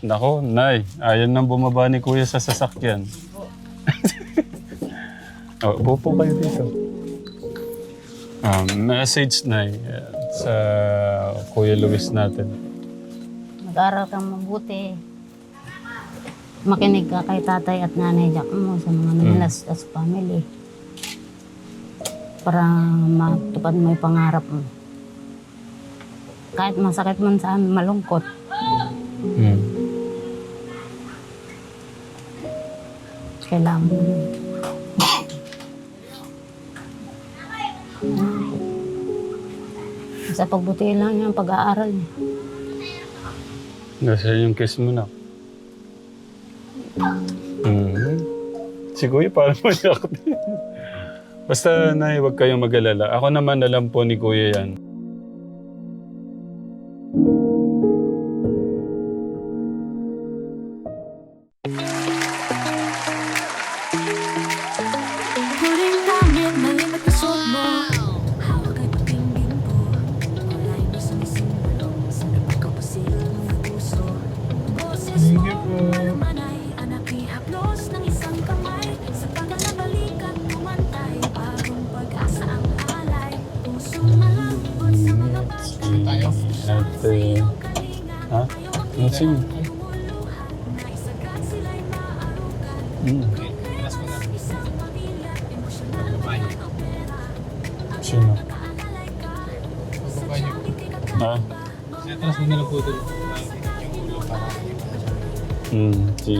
Nako, Nay. Ayaw nang bumaba ni Kuya sa sasakyan. oh, upo po kayo dito. Um, message, Nay, uh, sa Kuya Luis natin. Mag-aral kang mabuti. Makinig ka kay tatay at nanay Jack mo sa mga nilastas family. Para matupad mo yung pangarap mo. Kahit masakit man sa amin, malungkot. Hmm. Kailangan mo. Sa pagbutihin lang ang pag-aaral niya. Nasa yung kiss mo na. Si Kuya parang mayak din. Basta, Nay, huwag kayong mag-alala. Ako naman alam po ni Kuya yan.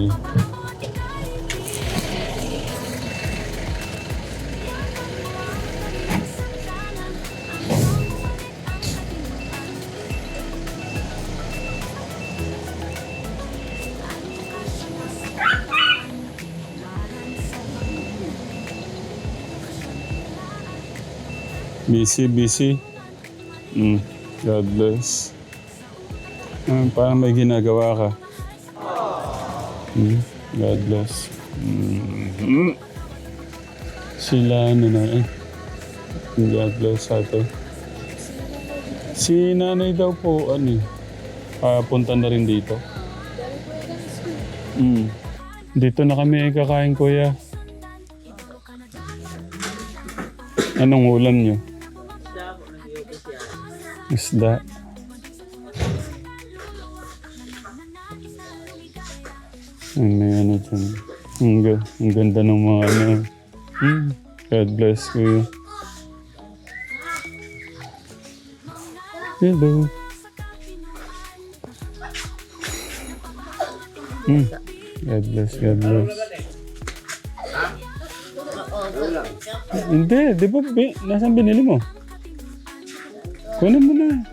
Sige. Busy, busy. Mm. God bless. Ah, parang may ginagawa ka. Mm. God bless. Mm. Sila ano eh. God bless ate. Si nanay daw po ano eh. ah, punta na rin dito. Mm. Dito na kami kakain kuya. Anong ulam niyo? Isda. Ang may ano dyan. Ang, ga- ang ganda ng mga ano. Hmm. God bless you. Hello. Hmm. God bless, God bless. Hindi, di ba, nasaan binili mo? Kunin mo na.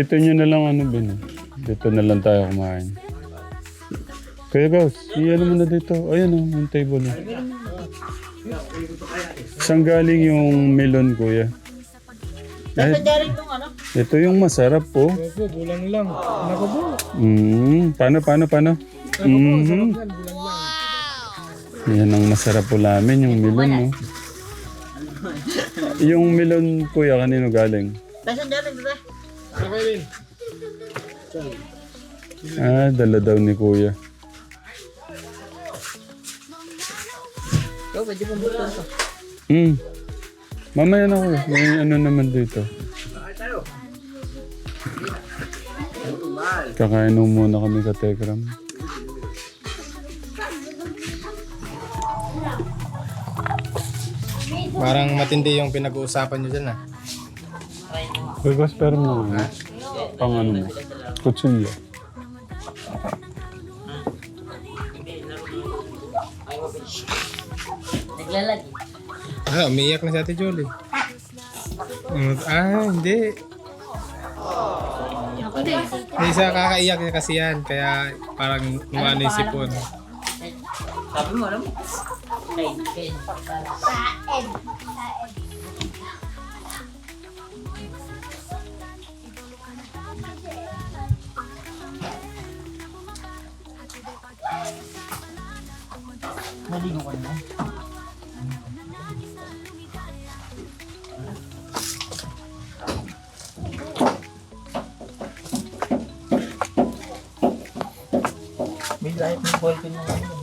Dito nyo na lang ano bin. Dito na lang tayo kumain. Kaya guys, iyan mo na dito. Ayan o, yung table na. Saan galing yung melon, kuya? Eh, ito yung masarap po. Opo, bulang lang. Nako po. Mm, paano, paano, paano? Mm, lang. yan ang masarap po namin, yung melon, no? Yung melon, kuya, kanino galing? Okay rin. Ah, dala daw ni kuya. Hmm. Mamaya na kuya. May ano naman dito. Kakain mo muna kami ka Tegram. Parang matindi yung pinag-uusapan nyo dyan ah. Bugas pero mo. Pang ano mo. Kutsilyo. Ah, umiiyak na si Ate Jolie. Ah, hindi. May isa kakaiyak niya kasi yan, kaya parang umano yung sipon. Sabi mo, alam mo? Kain, kain. Naligo ka na. May light ng ballpen na ngayon.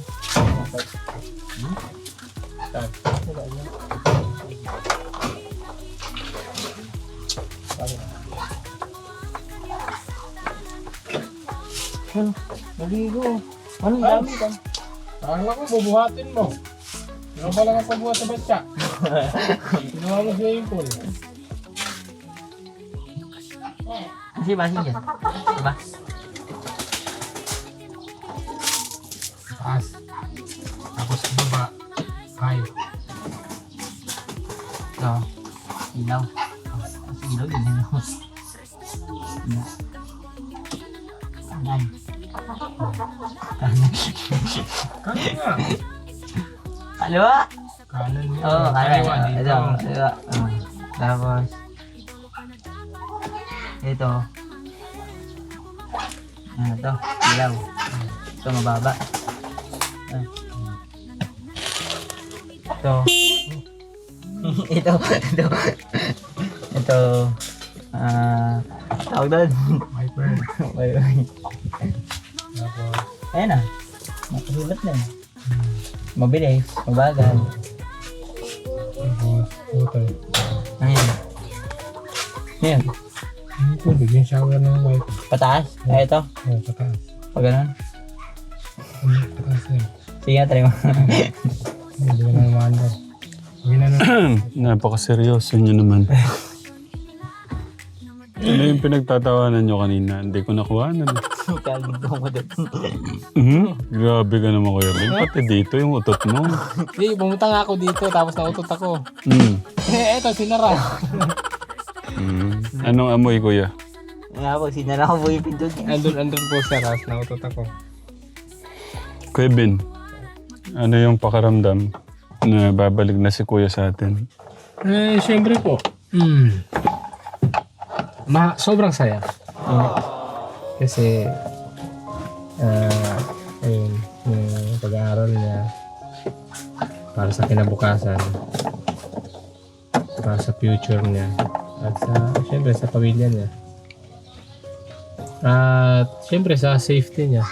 Hmm? Naligo. Anong dami ka? Akala ko, bubuhatin mo. Ano ba lang ang pagbuhat sa batya? Ginawa mo swimming pool. Kasi basin dyan. Diba? Taas. Tapos baba. Five. Ito. Ilaw. Ilaw din. Ilaw. Ilaw. Kaliwa! Kanan yun. Oo, oh, kanan. Kaliwa dito. Ito. Kaliwa. Oh. Tapos. Ito. Ano to? Ilaw. Ito mababa. Ah. Ito. ito. Ito. Ito. Ah, tawag doon. Viper. Bye bye. Tapos, Ayan na. Nakasulat na. Mabilis. Mabagal. water. Ayan. Ayan. Yung tubig, yung shower ng wipe. Pataas. Ay, ito. Oo, pataas. Pag ganun. Ano, pataas na yun. Sige nga, try mo. Hindi na naman daw. Napakaseryoso nyo naman. ano yung pinagtatawanan nyo kanina? Hindi ko nakuha na. Kagid ko mo doon. Mhm. Grabe ka naman Kuya Ben. Pati dito yung utot mo. Hindi, pumunta nga ako dito tapos nautot ako. Mm. Eh, eto, sinara. Mm. Anong amoy Kuya? Nga po, sinara ko po yung pinto niya. andun, andun po sa ras, nautot ako. Kuya Ben, ano yung pakaramdam na babalik na si Kuya sa atin? Eh, syempre po. Hmm. Ma, sobrang saya. Kasi, ah, ayun, yung pag-aaral niya para sa kinabukasan, para sa future niya, at sa, syempre, sa pamilya niya. At, syempre, sa safety niya.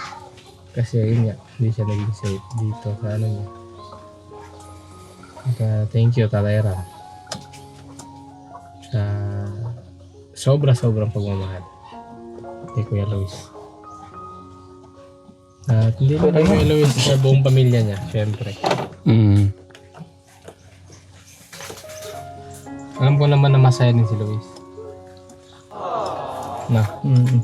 Kasi, yun nga, hindi siya naging safe dito sa ano niya. Kaya, thank you, Talera sa sobra-sobrang pagmamahal kay Kuya Luis. At hindi lang kay Kuya Luis sa buong pamilya niya, syempre. Mm. Alam ko naman na masaya din si Luis. Na, Mm.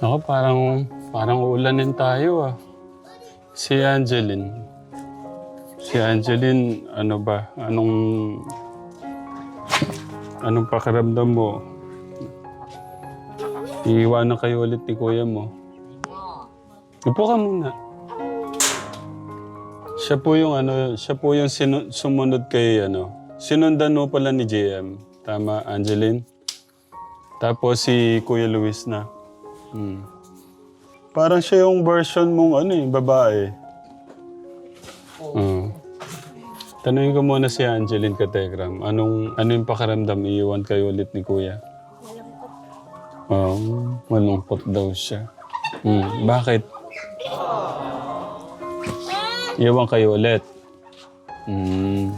Ako parang, parang ulanin tayo ah. Si Angeline. Si Angeline, ano ba? Anong, anong pakiramdam mo? Iiwanan kayo ulit ni kuya mo. Upo ka muna. Siya po yung ano, siya po yung sinu- sumunod kay ano. Sinundan mo pala ni JM. Tama, Angeline? Tapos si Kuya Luis na. Hmm. Parang siya yung version mong ano eh, babae. Oo. Tanungin ko muna si Angeline Kategram. Anong, ano yung pakaramdam iiwan kayo ulit ni Kuya? Oo, malungkot daw siya. Hmm. Bakit? Iwan kayo ulit. Hmm.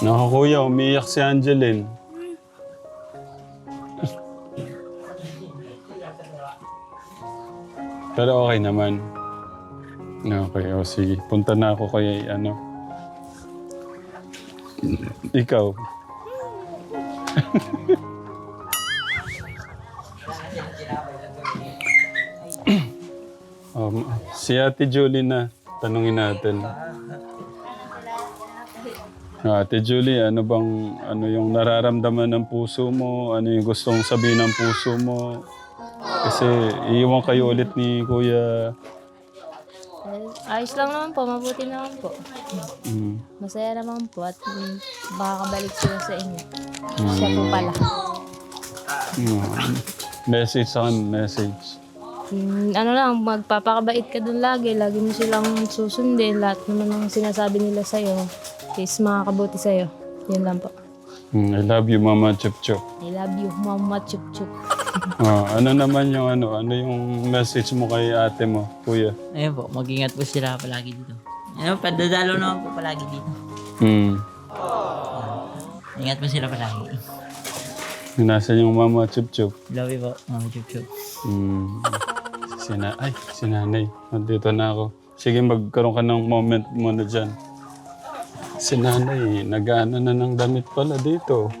Naku kuya, umiiyak si Angeline. Pero okay naman. Okay, o sige. Punta na ako kay ano. Ikaw. um, si Ate Julie na. Tanungin natin. Ate Julie, ano bang ano yung nararamdaman ng puso mo? Ano yung gustong sabihin ng puso mo? Kasi iiwan kayo ulit ni Kuya. Ayos lang naman po, mabuti naman po. Mm. Masaya naman po at mm, makakabalik sila sa inyo. Mm. Siya po pala. Mm. Message sa akin, message. Hmm, ano lang, magpapakabait ka dun lagi. Lagi mo silang susundin. Lahat naman ng sinasabi nila sa'yo is makakabuti sa'yo. Yun lang po. Mm, I love you, Mama Chup Chup. I love you, Mama Chup Chup. Ah, ano naman yung ano, ano yung message mo kay ate mo, kuya? Ayun po, mag-ingat po sila palagi dito. Ayun, padadalo naman po palagi dito. Hmm. Ingat po sila palagi. Nasaan yung Mama Chup Chup? Love you po, Mama Chup Chup. Hmm. Sina ay, si nanay. Nandito na ako. Sige, magkaroon ka ng moment muna dyan. Si nanay, nag-ano na ng damit pala dito.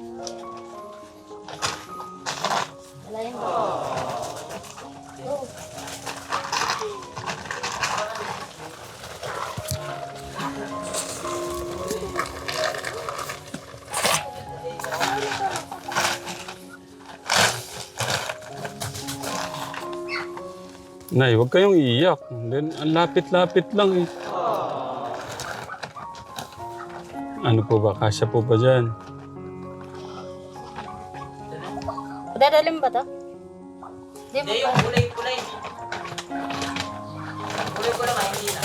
Kayong iiyak. Then, ang lapit-lapit lang eh. Ano po ba? Kasya po ba dyan? Dadalim ba to? Di Hindi, yung kulay-kulay. Kulay-kulay ka, hindi na.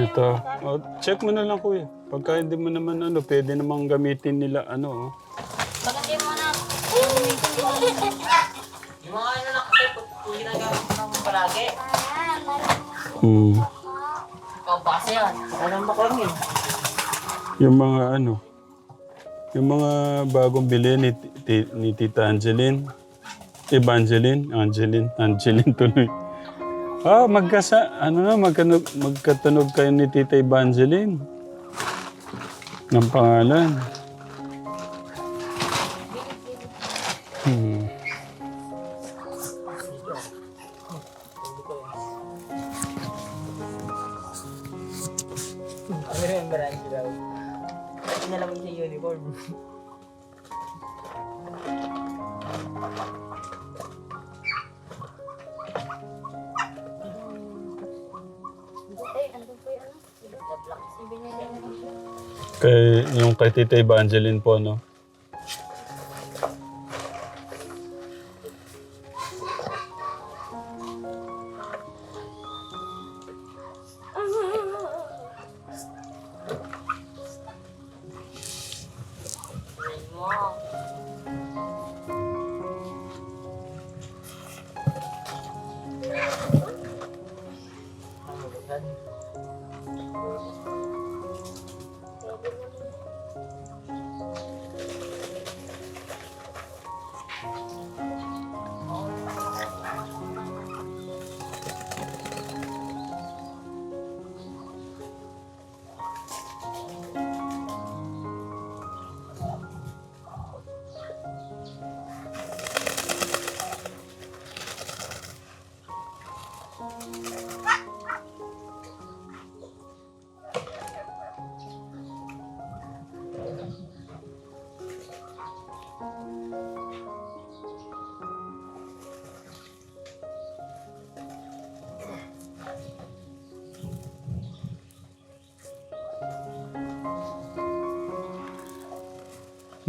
Ito. Oh, check mo na lang kuya. Pagka hindi mo naman ano, pwede namang gamitin nila ano. Oh. Baka di mo na. Yung mga ano lang kasi, kung ginagamit palagi. Hmm. Ikaw ba kasi yan? Alam ba ko yun? Yung mga ano, yung mga bagong bili ni, ti- ni Tita Angeline. Evangeline, Angeline, Angeline tuloy. Ah, magkasa, ano na, magkano, magkatunog kayo ni Tita Evangeline. Ng pangalan. Kay, yung kay Tita Evangeline po, no?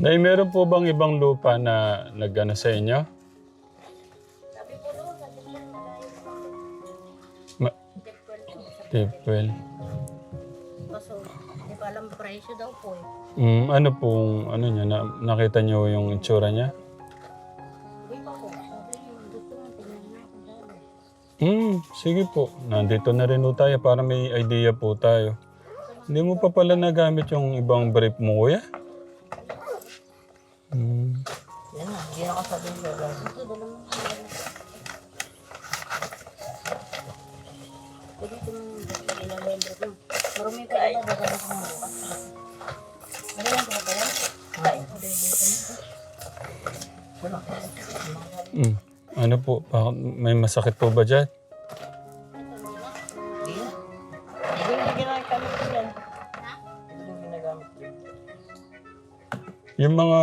Nay, meron po bang ibang lupa na nagana sa inyo? Ma- Tipwell. Kaso, di pa alam presyo daw po eh. Mm, ano pong, ano niya, na, nakita niyo yung itsura niya? Hmm, sige po. Nandito na rin po tayo para may idea po tayo. Hindi mo pa pala nagamit yung ibang brief mo, kuya? Kasabi sa Ito, mo. Pwede ito mo ilalagay mo. Marumi pa iba, dadala ko mga bukas. Ano lang ba yan? Hmm. Ano po, bakit may masakit po ba dyan? Yung mga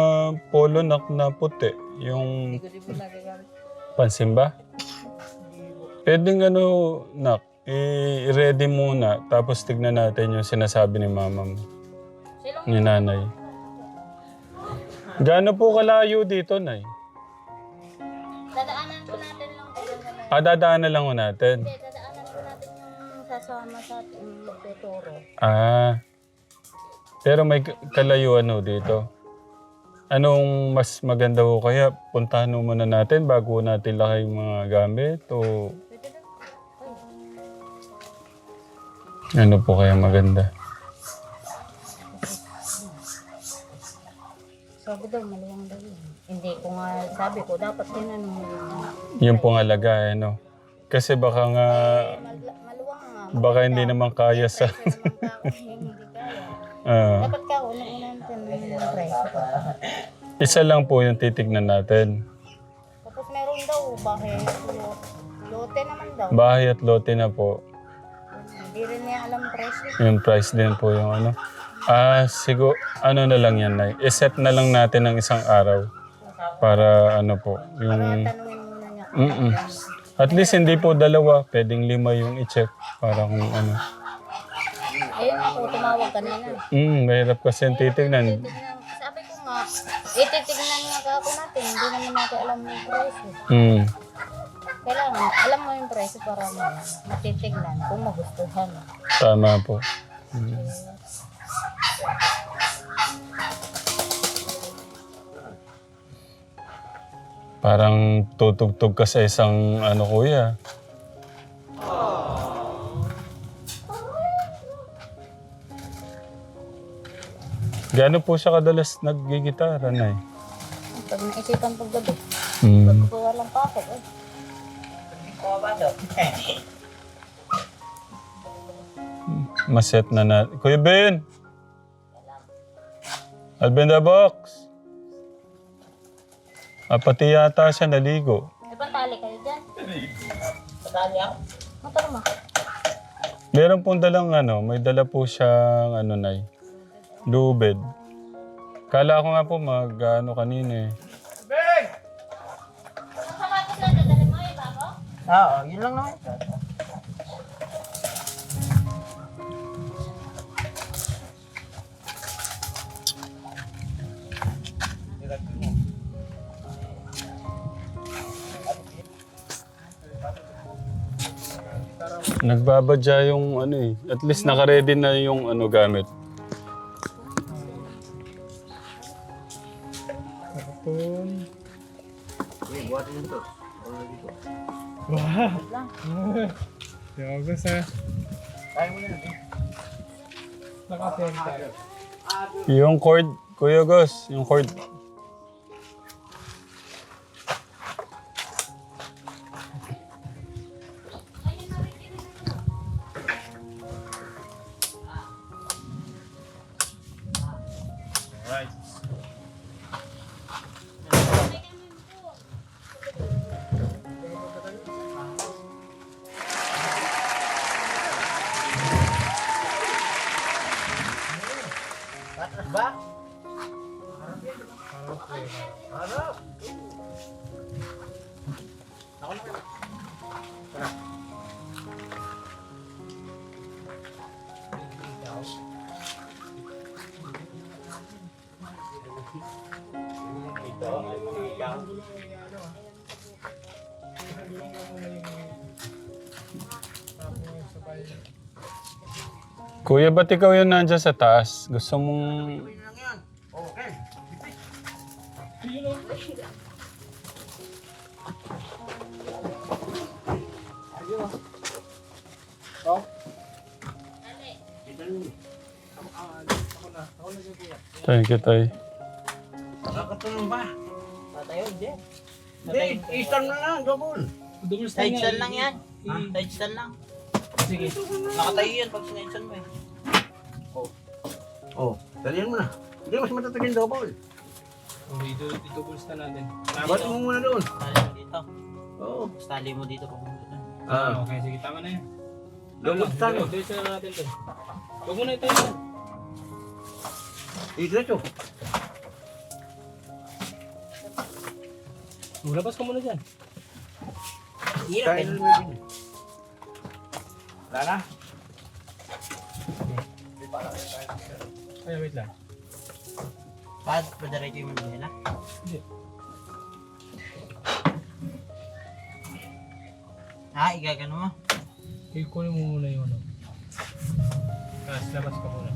polo na, na puti, yung Hindi ko din po nagagamit. pansimba? Pwedeng ano, nak, i-ready muna, tapos tignan natin yung sinasabi ni mama mo. Ni nanay. Gaano po kalayo dito, nay? Ah, dadaan na lang ho natin. Hindi, dadaanan po natin yung sasama sa ating magtuturo. Ah. Pero may k- kalayuan ho dito. Anong mas maganda ho kaya? Puntahan ho muna natin bago natin lakay yung mga gamit o ano po kaya maganda? Sabi daw, maluwang daw yun. Hindi ko nga sabi ko, dapat tinanong mo yun. Yung pangalaga, ano? Kasi baka nga, Mal- maluwang nga. baka hindi naman kaya sa... Hindi kaya. Ah. Dapat ka, unang-una presyo. isa lang po yung titignan natin. Tapos meron daw, bahay, lo- lote naman daw. Bahay at lote na po. Hindi rin niya alam presyo. Yung price din po yung ano. Ah, siguro, ano na lang yan, Nay. I-set na lang natin ng isang araw. Para ano po, yung... Tanungin muna niya. Mm At least hindi po dalawa, pwedeng lima yung i-check. Para kung ano. Tumawag kanina. Hmm, mahirap kasi yung titignan. Titignan, sabi ko nga, ititignan nga ka ako natin. Hindi naman natin alam yung presyo. Hmm. Kailangan, alam mo yung presyo para mo matitignan kung magustuhan. Tama po. Hmm. Parang tutugtog ka sa isang ano kuya. Gaano po siya kadalas naggigitara na eh? Pag naisipan pag gabi, Hmm. kung walang pasok, eh. Maset na na. Kuya Ben! Alvin the box! Ah, pati yata siya naligo. May pantali kayo dyan. Patali ako. Motor mo. Meron pong dalang ano, may dala po siyang ano nay, lubed. Kala ko nga po mag ano kanina eh. Eh? Oo, yun lang naman. Nagbabadya yung ano eh. At least naka-ready na yung ano gamit. Wow. Yogos ha. Nakatenta. Yung cord, Kuya Gus, yung cord. Kuya, ba't ikaw yun nandyan sa taas? Gusto mong... Thank you, Tay. Side stand lang yan. Ha? Side stand lang. Sige. Nakatayo yan pag side stand mo eh. Oh, dalihan mo na. Hindi, mas matatag yung double. Oh, dito, dito pulsta natin. Ba't mo muna doon? Tali mo dito. Oo. Tapos Tali mo dito papunta doon. Ah, okay. Sige, tama na yan. Double stand. Diretso na natin to. Huwag mo na itayo yan. Diretso. Labas ka muna dyan. Hirap eh. Wala na? Ay, wait lang. Pad, padiretso yung mabili na. Hindi. Ah, igagano mo? Ikunin mo muna yung ano. Tapos labas ka muna.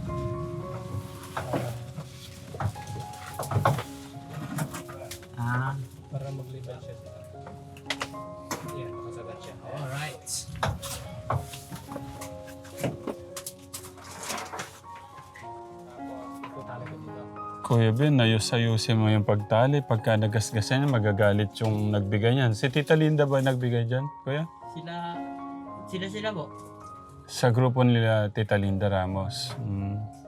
Ah. Para maglibad siya. Alright. Kuya Ben, ayos-ayusin mo yung pagtali. Pagka nagasgasan niya, magagalit yung nagbigay niyan. Si Tita Linda ba nagbigay dyan, kuya? Sila, sila sila po. Sa grupo nila Tita Linda Ramos. Mm.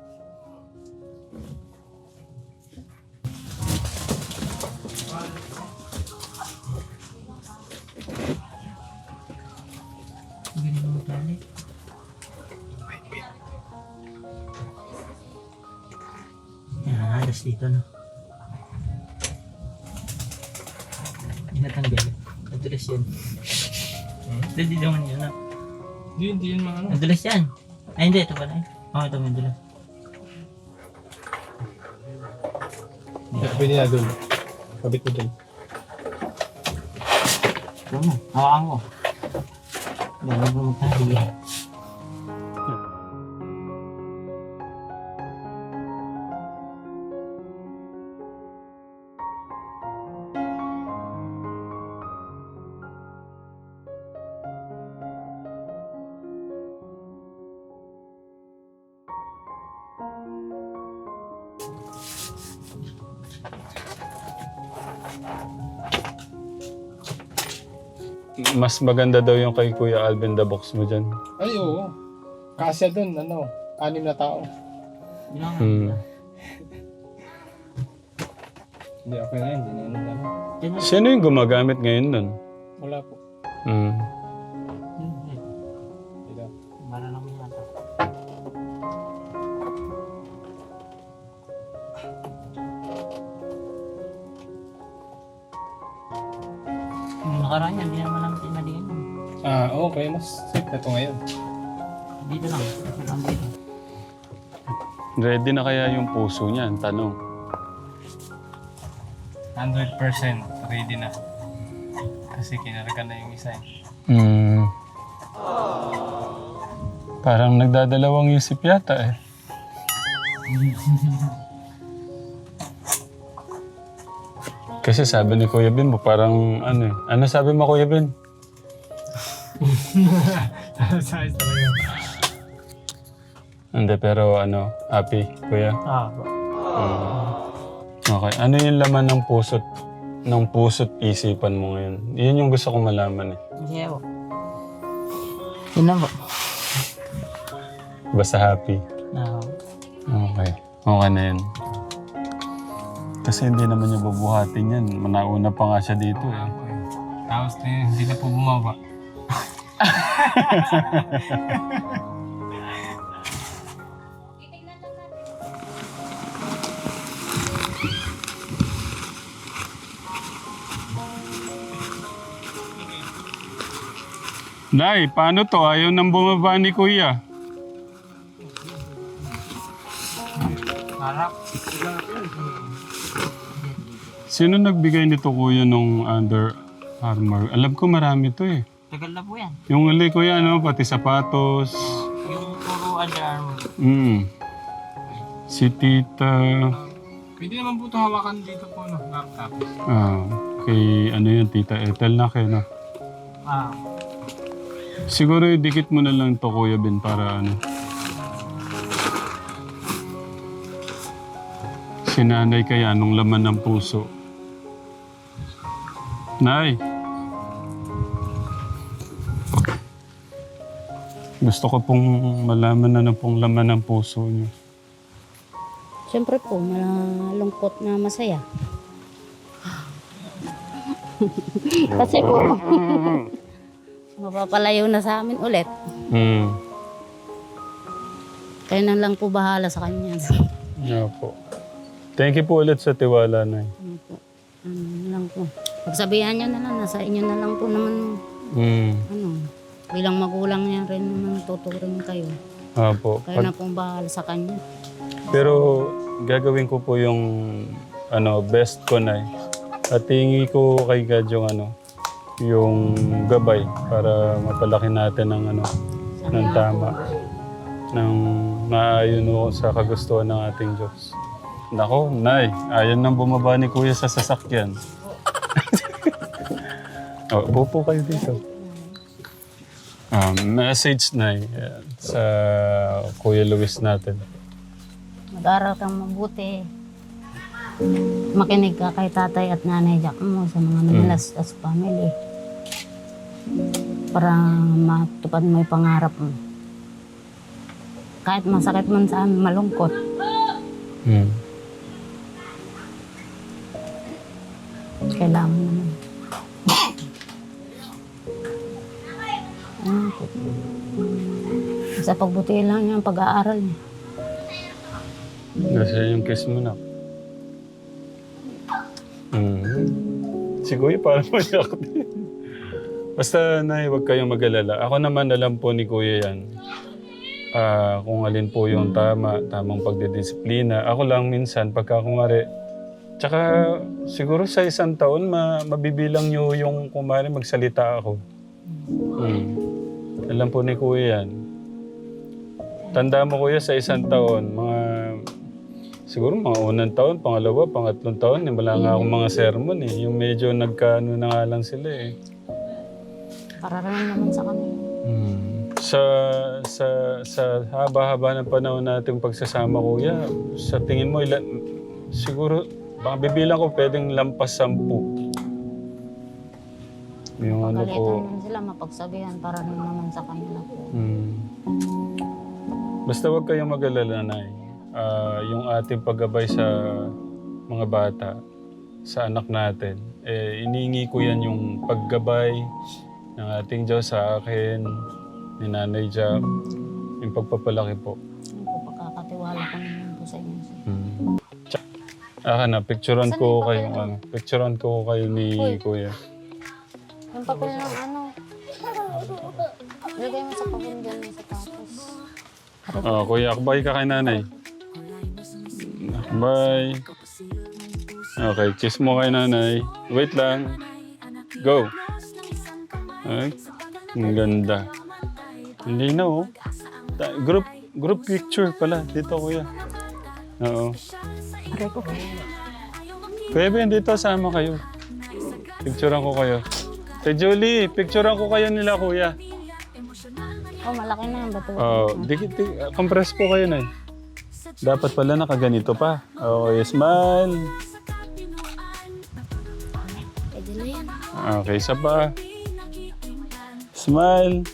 Halos dito no. Hindi natanggal. Nadulas yan. Hindi naman yun na. Hindi, hindi yun mga ano. Nadulas yan. Ay hindi, ito pala. Oo, ito may dulas. Pwede na dun. Kabit mo dun. Ito mo, hawakan mo. Huwag mo magtali. Mas maganda daw yung kay Kuya Alvin the box mo dyan. Ay, oo. Kasya dun, ano, anim na tao. Bilang Mm. Hindi, okay na yun. Hindi na yun. ano. Sino yung gumagamit ngayon nun? Wala po. Mm. Hindi. Para lang yung mata. Yung nakaraan hindi naman yun. Ah, okay. Mas safe na to ngayon. Dito lang. Dito. Ready na kaya yung puso niya? Ang tanong. 100% ready na. Kasi kinarga na yung isa eh. Mm. Parang nagdadalawang isip yata eh. Kasi sabi ni Kuya Ben mo parang ano eh. Ano sabi mo Kuya Ben? Size talaga. Hindi pero ano, happy Kuya. Ah, Okay. Ano yung laman ng puso't ng puso't isipan mo ngayon? Yun yung gusto kong malaman eh. Sige po. Yun na po. Basta happy. Ah, Okay. Okay na yun. Kasi hindi naman niya bubuhatin yan. Manauna pa nga siya dito eh. Tapos na yun, hindi na po bumaba. Nay, paano to? Ayaw nang bumaba ni Kuya. Harap. Sino nagbigay nito Kuya nung Under Armour? Alam ko marami to eh. Tagal na po yan. Yung uli Kuya, ano, pati sapatos. Yung puro Under Armour. Mm. Si Tita... Pwede naman po ito hawakan dito po, no? Laptop. Ah, kay ano yan, Tita Ethel na kayo na. Ah, Siguro idikit mo na lang to Kuya Ben para ano. Sinanay kaya nung laman ng puso. Nay! Gusto ko pong malaman na na pong laman ng puso niyo. Siyempre po, malungkot na masaya. Kasi po, mapapalayo na sa amin ulit. Hmm. Kaya na lang po bahala sa kanya. Yeah po. Thank you po ulit sa tiwala, Nay. Ano po, ano lang po. Pagsabihan niyo na lang, nasa inyo na lang po naman, Hmm. ano, bilang magulang niya rin naman tuturing kayo. Apo. Kaya na pong bahala sa kanya. Pero gagawin ko po yung ano, best ko na At hingi ko kay God yung ano, yung gabay para mapalaki natin ng ano ng tama ng maayon ho sa kagustuhan ng ating Diyos. Nako, Nay, ayon nang bumaba ni Kuya sa sasakyan. oh, bupo kayo dito. Um, message, Nay, yan, sa Kuya Luis natin. Mag-aral kang mabuti. Makinig ka kay tatay at nanay Jack mo sa mga namilas sa family. Para matupad mo yung pangarap mo. Kahit masakit man sa amin, malungkot. Hmm. Kailangan naman. Sa pagbuti lang niya pag-aaral niya. Kasi yung kiss mo na. Hmm. Si Kuya parang mayak din. Basta, Nay, huwag kayong mag-alala. Ako naman alam po ni Kuya yan. Ah, kung alin po yung tama, tamang pagdidisiplina. Ako lang minsan, pagka kumari, tsaka siguro sa isang taon, ma mabibilang nyo yung kumari magsalita ako. Hmm. Alam po ni Kuya yan. Tanda mo Kuya sa isang taon, mga siguro mga unang taon, pangalawa, pangatlong taon, eh, wala nga akong mga sermon eh. Yung medyo nagkaano na nga lang sila eh. Para rin naman sa kanila. Hmm. Sa sa sa haba-haba ng panahon nating pagsasama kuya, sa tingin mo ilan siguro baka bibilang ko pwedeng lampas sampu. Yung ano po. Sila, mapagsabihan para rin naman sa kanila po. Hmm. Basta wag kayong mag-alala, Nay. Ah, yung ating paggabay sa mga bata, sa anak natin, eh, iniingi ko yan yung paggabay ng ating Diyos sa akin, ni Nanay Jack, yung pagpapalaki po. Yun po, pagkakatiwala ko naman po sa inyo. Hmm. Ah, na, picturean ko kayo, ano, picturean ko kayo ni Kuya. Yung papel ng ano, lagay mo sa papel dyan sa tapos. Oh, Kuya, akbay ka kay Nanay. Akbay. Okay, kiss mo kay Nanay. Wait lang. Go. Ay, ang ganda. Hindi na oh. Ta- Group group picture pala dito kuya. Oo. Aray ko. Kuya Ben, dito sama kayo. Picturean ko kayo. Kay Julie, picturean ko kayo nila kuya. Oh, malaki na yung bato. Oh, dikit, di, compress po kayo na Dapat pala nakaganito pa. Okay, smile. Pwede na yan. Okay, isa pa. Smile.